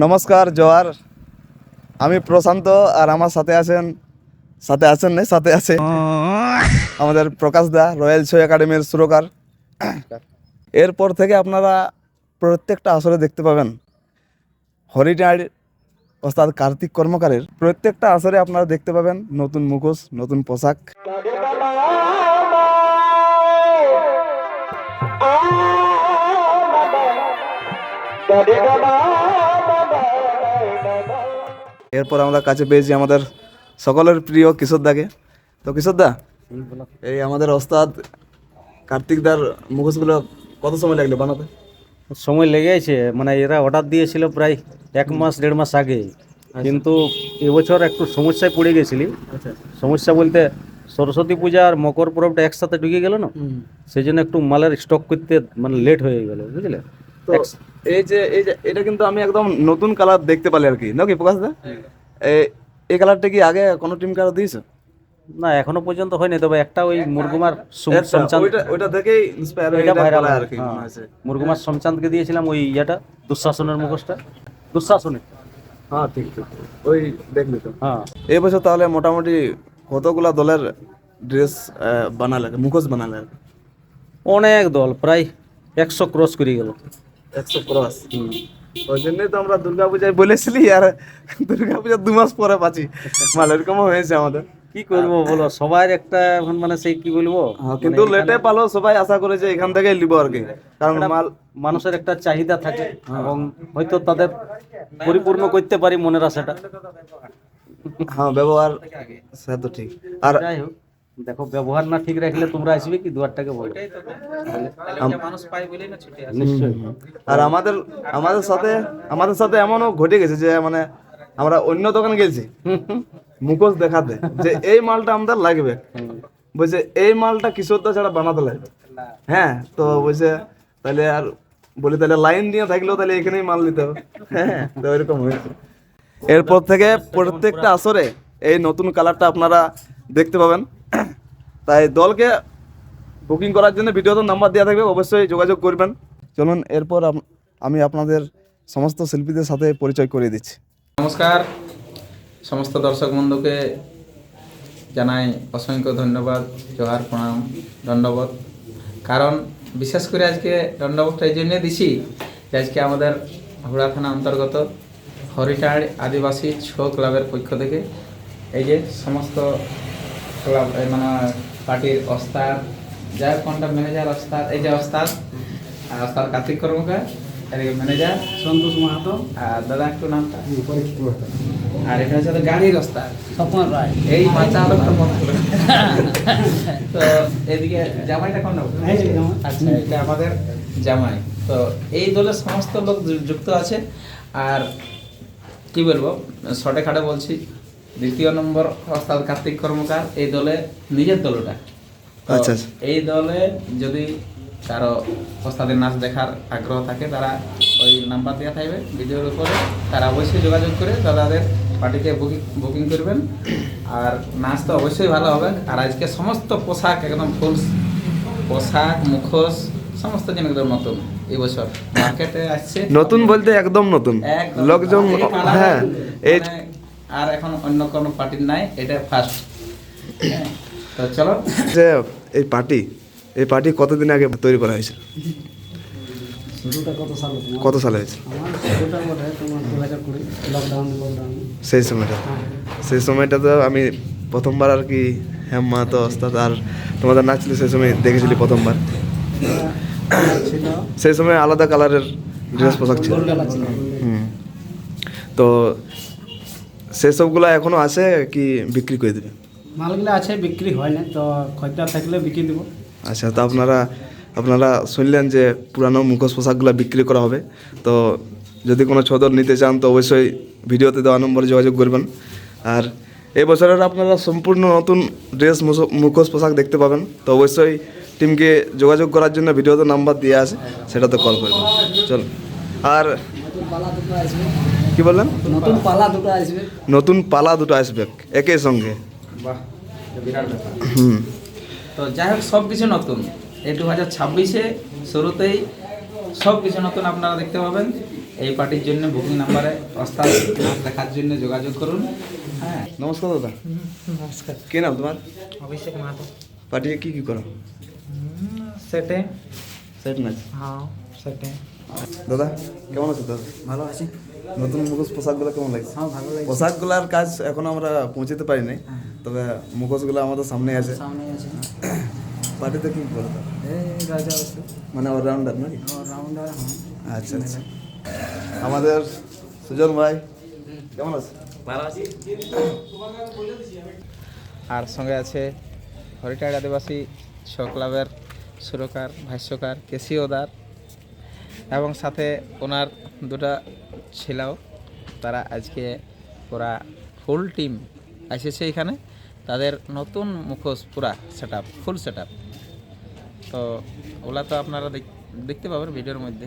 নমস্কার, জোয়ার। আমি প্রশান্ত আর আমার সাথে আছেন সাথে আছেন না, সাথে আছে আমাদের প্রকাশ দা, রয়্যাল শো একাডেমির সুরকার। এরপর থেকে আপনারা প্রত্যেকটা আসরে দেখতে পাবেন। হরিটার ওস্তাদ কার্তিক কর্মকারের প্রত্যেকটা আসরে আপনারা দেখতে পাবেন নতুন মুখোশ, নতুন পোশাক। এরপর আমরা কাছে পেয়েছি আমাদের সকলের প্রিয় কিশোর দাকে। তো কিশোর দা এই আমাদের ওস্তাদ কার্তিক দার মুখোশগুলো কত সময় লাগল বানাতে? সময় লেগেছে মানে এরা অর্ডার দিয়েছিল প্রায় এক মাস দেড় মাস আগে। কিন্তু এবছর একটু সমস্যায় পড়ে গেছিলি। সমস্যা বলতে সরস্বতী পূজা আর মকর পরবটা একসাথে ঢুকে গেল না? সেই জন্য একটু মালের স্টক করতে মানে লেট হয়ে গেল বুঝলে? তো এই যে এই যে এটা কিন্তু আমি একদম নতুন কালার দেখতে পালি আর কি। নাকি প্রকাশ দা? এই- এই কালারটা কি আগে কোনো টিম কালার দিয়েছ? না এখনও পর্যন্ত হয়নি তবে একটা ওই মুরগুমার সুম- ওইটা দেখেই ইন্সপায়ার হয়ে এটা এটা ভাইরাল আর কি মুরগুমার সোমচাঁদকে দিয়েছিলাম ওই ইয়েটা দুঃশাসনের মুখোশটা। দুঃশাসনের হ্যাঁ ঠিক ঠিক ওই দেখলি তো। হ্যাঁ। এই বছর তাহলে মোটামুটি কতগুলা দলের ড্রেস বানালে মুখোশ বানালে? অনেক দল প্রায় একশো ক্রস করে গেল। একশো ক্রস। ওই জন্যই তো আমরা দুর্গা পূজায় বলেছিলি আর দুর্গা পূজা দু মাস পরে পাচ্ছি। মাল এরকমও হয়েছে আমাদের। কি করব বলো সবার একটা এখন মানে সেই কি বলব? হ্যাঁ, কিন্তু লেটে পালো সবাই আশা করে যে এখান থেকে নিব আর কি। কারণ মাল মানুষের একটা চাহিদা থাকে এবং হয়তো তাদের পরিপূর্ণ করতে পারি মনের আশাটা। হ্যাঁ ব্যবহার সে তো ঠিক। আর যাই হোক। দেখো ব্যবহার না ঠিক রাখলে তোমরা আসবে কি? দুয়ারটাকে বলো। নিশ্চয়ই। আর আমাদের আমাদের সাথে আমাদের সাথে এমনও ঘটে গেছে যে মানে আমরা অন্য দোকানে গেছি। মুখোশ দেখাতে যে এই মালটা আমাদের লাগবে। বলছে এই মালটা কিশোরদা ছাড়া বানাতে লাগবে। হ্যাঁ তো বলছে তাহলে আর বলি তাহলে লাইন দিয়ে থাকলেও তাহলে এখানেই মাল নিতে হবে। হ্যাঁ তো এরকম হয়েছে। এরপর থেকে প্রত্যেকটা আসরে এই নতুন কালারটা আপনারা দেখতে পাবেন। তাই দলকে বুকিং করার জন্য ভিডিওতে নাম্বার দেওয়া থাকবে, অবশ্যই যোগাযোগ করবেন। চলুন, এরপর আমি আপনাদের সমস্ত শিল্পীদের সাথে পরিচয় করিয়ে দিচ্ছি। নমস্কার। সমস্ত দর্শক বন্ধুকে জানাই অসংখ্য ধন্যবাদ, জোহার প্রণাম দণ্ডবোধ কারণ, বিশেষ করে আজকে দণ্ডবোধটা এই জন্যে দিছি যে আজকে আমাদের হুড়া থানা অন্তর্গত হরিটাড় আদিবাসী ছো ক্লাবের পক্ষ থেকে এই যে সমস্ত ক্লাব মানে পার্টির অস্তাদ যাই কোনটা ম্যানেজার অস্তাদ এই যে অস্তাদ আর ওস্তাদ কার্তিক কর্মকার এদিকে ম্যানেজার সন্তোষ মাহাতো আর দাদা একটু নামটা। আর এখানে হচ্ছে তো গাড়ির রাস্তা স্বপন রায়। এই বাচ্চা আলোকটা তো এদিকে জামাইটা কোন আচ্ছা এটা আমাদের জামাই। তো এই দলের সমস্ত লোক যুক্ত আছে। আর কি বলব শর্টে খাটে বলছি দ্বিতীয় নম্বর অর্থাৎ কার্তিক কর্মকার এই দলে নিজের দলটা। আচ্ছা, আচ্ছা। এই দলে যদি কারও ওস্তাদের নাচ দেখার আগ্রহ থাকে তারা ওই নাম্বার দেওয়া থাকবে ভিডিওর উপরে। তারা অবশ্যই যোগাযোগ করে দাদাদের পার্টিতে বুকিং বুকিং করবেন। আর নাচ তো অবশ্যই ভালো হবে। আর আজকে সমস্ত পোশাক একদম ফুল পোশাক মুখোশ সমস্ত জিনিস একদম নতুন। এই বছর মার্কেটে আসছে। নতুন বলতে একদম নতুন। লোকজন হ্যাঁ এই মানে আর এখন অন্য কোনো পার্টির নাই এটা ফার্স্ট তো চলো। যে এই পার্টি এই পার্টি কতদিন আগে তৈরি করা হয়েছিল? কত সালে লকডাউন সেই সময়টা। সেই সময়টা তো আমি প্রথমবার আর কি হ্যাঁ মা তো ওস্তাদ আর তোমাদের নাচলে সেই সময় দেখেছিলি প্রথমবার। সেই সময় আলাদা কালারের ড্রেস পোশাক ছিল। ছিল। হুম। তো সেসবগুলো এখনও আছে কি বিক্রি করে দেবে? মালগুলো আছে বিক্রি হয় না তো খদ্দার থাকলে বিক্রি দিব। আচ্ছা তো আপনারা আপনারা শুনলেন যে পুরানো মুখোশ পোশাকগুলো বিক্রি করা হবে। তো যদি কোনো ছদর নিতে চান তো অবশ্যই ভিডিওতে দেওয়া নম্বরে যোগাযোগ করবেন। আর এই বছরের আপনারা সম্পূর্ণ নতুন ড্রেস মুখোশ পোশাক দেখতে পাবেন। তো অবশ্যই টিমকে যোগাযোগ করার জন্য ভিডিওতে নাম্বার দিয়ে আছে সেটাতে কল করবেন। চল আর কি বললেন? নতুন পালা দুটো আসবে। নতুন পালা দুটো আসবে একই সঙ্গে। বাহ বিরাট ব্যাপার। হুম। তো যাই হোক সব কিছু নতুন। এই দু হাজার ছাব্বিশে শুরুতেই সব কিছু নতুন আপনারা দেখতে পাবেন। এই পার্টির জন্য বুকিং নাম্বারে নাচ দেখার জন্য যোগাযোগ করুন। হ্যাঁ। নমস্কার দাদা। নমস্কার। কে নাম তোমার? অভিষেক মাহাতো। পার্টিতে কি কি করো? সেটে সেট হ্যাঁ সেটে দাদা কেমন আছো দাদা? ভালো আছি। নতুন মুখোশ পোশাকগুলো কেমন লাগছে? হ্যাঁ ভালো লাগছে। পোশাকগুলোর কাজ এখনও আমরা পৌঁছতে পারিনি তবে মুখোশগুলো আমাদের সামনে আছে। সামনে আছে। পার্টিতে কি রাজা মানে অলরাউন্ডার নাকি? রাউন্ডার হ্যাঁ। আচ্ছা আচ্ছা। আমাদের সুজন ভাই কেমন আছে? আর সঙ্গে আছে হরিটাইড আদিবাসী ছ ক্লাবের সুরকার, ভাষ্যকার কেসিওদার এবং সাথে ওনার দুটা ছেলেও। তারা আজকে ওরা ফুল টিম এসেছে এখানে। তাদের নতুন মুখোশ পুরা সেট ফুল সেট তো ওগুলা তো আপনারা দেখ- দেখতে পাবেন ভিডিওর মধ্যে।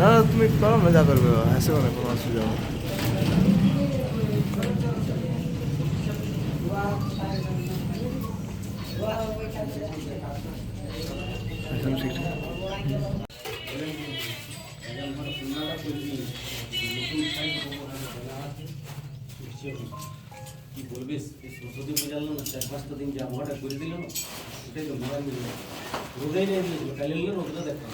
না, তুমি করো মজা করবে হাসি মানে কোনো অসুবিধা হবে না। একদম ঠিক ঠিক। কি বলবি? এই সরস্বতী পূজা হলো না চার পাঁচটা দিন যে আবহাওয়াটা করে দিল না ওটাই তো মজা মিলল রোদেই নিয়ে দিয়েছিল কালি হলে রোদটা দেখা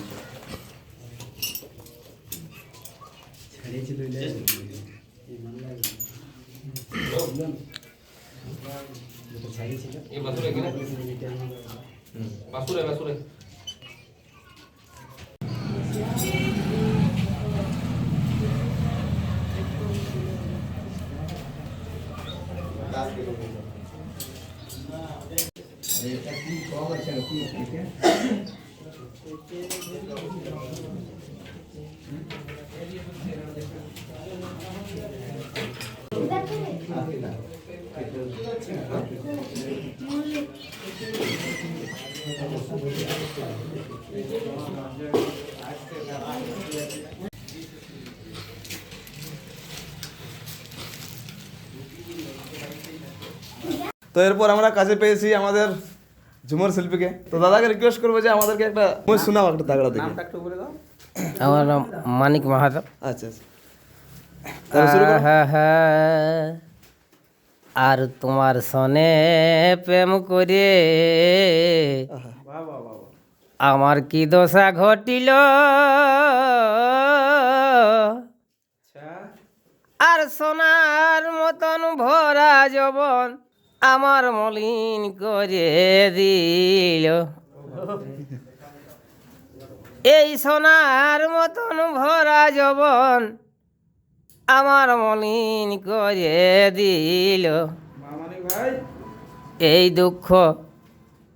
क्लास के लोगों को अरे एक्चुअली कॉम अच्छा लगती है ठीक है তো এরপর আমরা কাছে পেয়েছি আমাদের ঝুমর শিল্পীকে। তো দাদাকে রিকোয়েস্ট করব যে আমাদেরকে একটা মই শোনাও একটা তাগড়া দেখে। আমার নাম মানিক মাহাতো। আচ্ছা আচ্ছা। হ্যাঁ হ্যাঁ। আর তোমার সনে প্রেম করে। আমার কি দশা ঘটিল? আর সোনার মতন ভরা জবন আমার মলিন করে দিল। এই সোনার মতন ভরা জবন আমার মলিন করে দিল। এই দুঃখ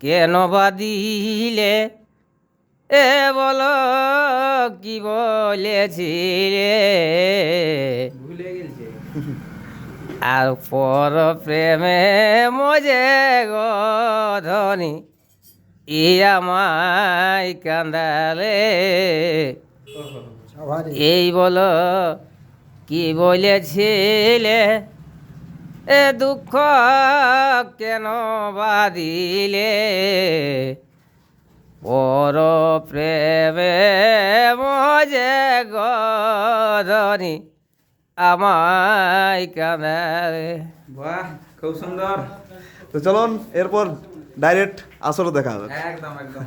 কেন বা দিলে? এ বলো কি বলেছিলে? আর পর প্রেমে মজে গধনি ই আমায় কান্দালে। এই বলো, কি বলেছিলে? এ দুঃখ কেন বাদিলে পর প্রেমে মজে গধনি আমায় কাঁদালে বাহ খুব সুন্দর। তো চলুন এরপর ডাইরেক্ট আসলে দেখা হবে একদম একদম।